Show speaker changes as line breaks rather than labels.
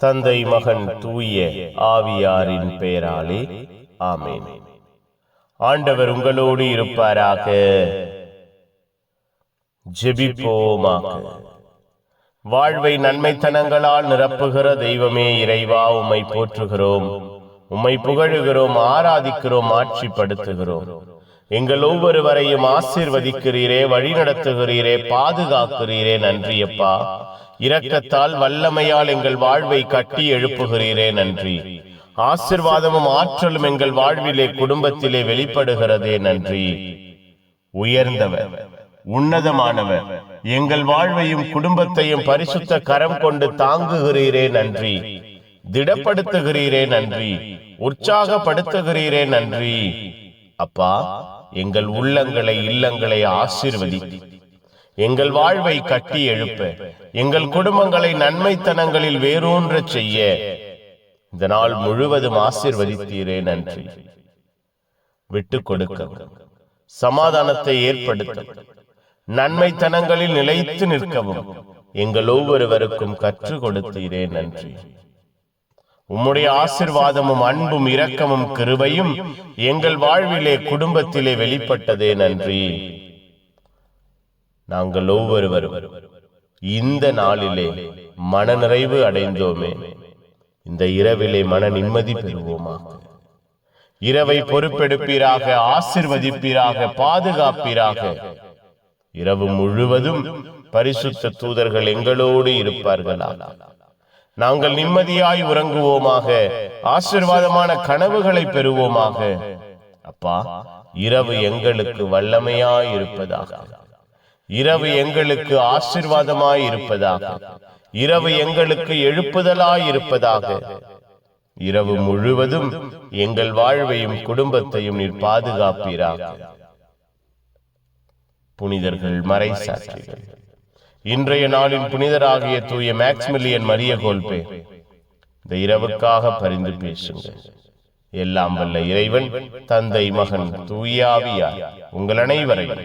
தந்தை மகன் தூய ஆவியாரின் பெயராலே ஆமேன். ஆண்டவர் உங்களோடு இருப்பாராக. ஜெபிப்போமாக. வாழ்வை நன்மைத்தனங்களால் நிரப்புகிற தெய்வமே இறைவா உம்மை போற்றுகிறோம். உம்மை புகழுகிறோம் ஆராதிக்கிறோம் ஆட்சிப்படுத்துகிறோம். எங்கள் ஒவ்வொருவரையும் ஆசீர்வதிக்கிறீரே வழிநடத்துகிறீரே பாதுகாக்கிறீரே நன்றியப்பா. இரக்கத்தால் வல்லமையால் எங்கள் வாழ்வை கட்டி எழுப்புகிறீரே நன்றி. ஆசிர்வாதமும் ஆற்றலும் எங்கள் வாழ்விலே குடும்பத்திலே வெளிப்படுகிறதே நன்றி. உயர்ந்தவர் உன்னதமானவர் எங்கள் வாழ்வையும் குடும்பத்தையும் பரிசுத்த கரம் கொண்டு தாங்குகிறீரே நன்றி. திடப்படுத்துகிறீரே நன்றி. உற்சாகப்படுத்துகிறீரே நன்றி. அப்பா எங்கள் உள்ளங்களை இல்லங்களை ஆசிர்வதி எங்கள் வாழ்வை கட்டி எழுப்ப. எங்கள் குடும்பங்களை நன்மைத்தனங்களில் வேரூன்றச் செய்ய. இந்த நாள் முழுவதும் ஆசிர்வதித்தீரே நன்றி. விட்டு கொடுக்க. சமாதானத்தை ஏற்படுத்த. நன்மைத்தனங்களில் நிலைத்து நிற்கவும். எங்கள் ஒவ்வொருவருக்கும் கற்றுக் கொடுத்தீரே நன்றி. உம்முடைய ஆசிர்வாதமும் அன்பும் இரக்கமும் கிருபையும் எங்கள் வாழ்விலே குடும்பத்திலே வெளிப்பட்டதே நன்றி. நாங்கள் ஒவ்வொருவரும் இந்த நாளிலே மனநிறைவு அடைந்தோமே. இந்த இரவிலே மன நிம்மதி பெறுவோமாக. இரவை பொறுப்பெடுப்பீராக ஆசிர்வதிப்பீராக பாதுகாப்பீராக. இரவு முழுவதும் பரிசுத்த தூதர்கள் எங்களோடு இருப்பார்களா நாங்கள் நிம்மதியாய் உறங்குவோமாக ஆசிர்வாதமான கனவுகளை பெறுவோமாக. அப்பா இரவு எங்களுக்கு வல்லமையாய் இருப்பதாக. இரவு எங்களுக்கு ஆசிர்வாதமாய் இருப்பதாக இரவு எங்களுக்கு எழுப்புதலாய் இருப்பதாக இரவு முழுவதும் எங்கள் வாழ்வையும் குடும்பத்தையும் நீர் பாதுகாப்பீராக. புனிதர்கள் மறைசாட்சிகள். இன்றைய நாளின் புனிதராகிய தூய மேக்ஸ்மில்லியன் மரிய கோல்பே இந்த இரவுக்காக பரிந்து பேசுங்கள். எல்லாம் வல்ல இறைவன் தந்தை மகன் தூயாவியார் உங்கள் அனைவரையும்